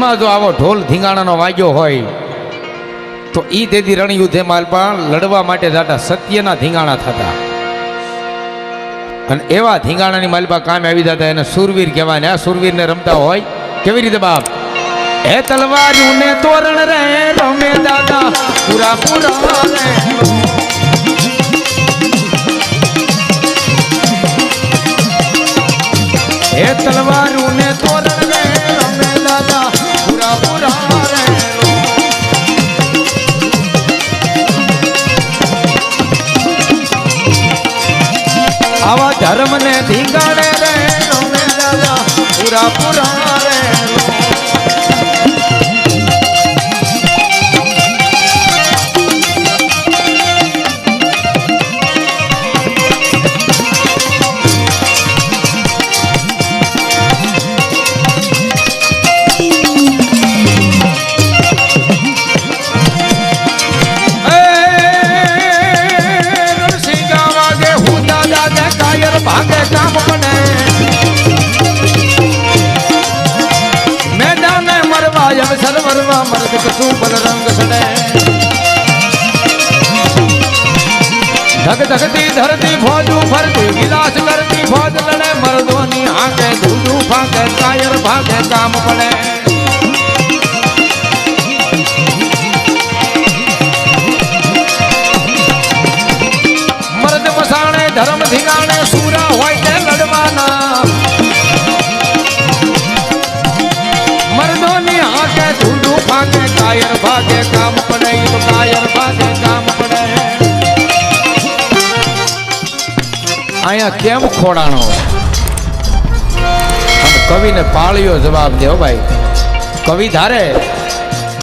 એમાં જો આવો ઢોલ ધીંગાણાનો વાગ્યો હોય, તો ઈ તેથી રણયુદ્ધે માલપા લડવા માટે જાતા સત્યના ધીંગાણા થતા. અને એવા ધીંગાણાની માલપા કામે આવી જતા એને સુરવીર કહેવાય ને આ સુરવીરને રમતા હોય, કેવી રીતે બાપ? હે તલવાર્યું ને તોરણ રે, રમે દાદા, પૂરા પૂરા રે. તલવારું આવા ધર્મ ને ધીંગાડે રે પૂરા પૂરા કાયર ભાગે કામ બને. મેદાને મરવા, અવસર મરવા, મરદ કશું બલ રંગ સડે. ધગ ધગતી ધરતી ભોજું ફરતી, વિલાસ કરતી ભોજ લડે. મરદોની આંખે ધૂજું ફાંકે, કાયર ભાગે કામ પડે. ધર્મ ધીગાણે સુરા હોય તે લડવાના. મર્દોની હાથે ધૂંધું ભાગે, કાયર ભાગે, કામ પડે કાયર ભાગે, કામ પડે. અહીંયા કેમ ખોડાણો? કવિને પાળ્યો જવાબ દેવો ભાઈ. કવિ ધારે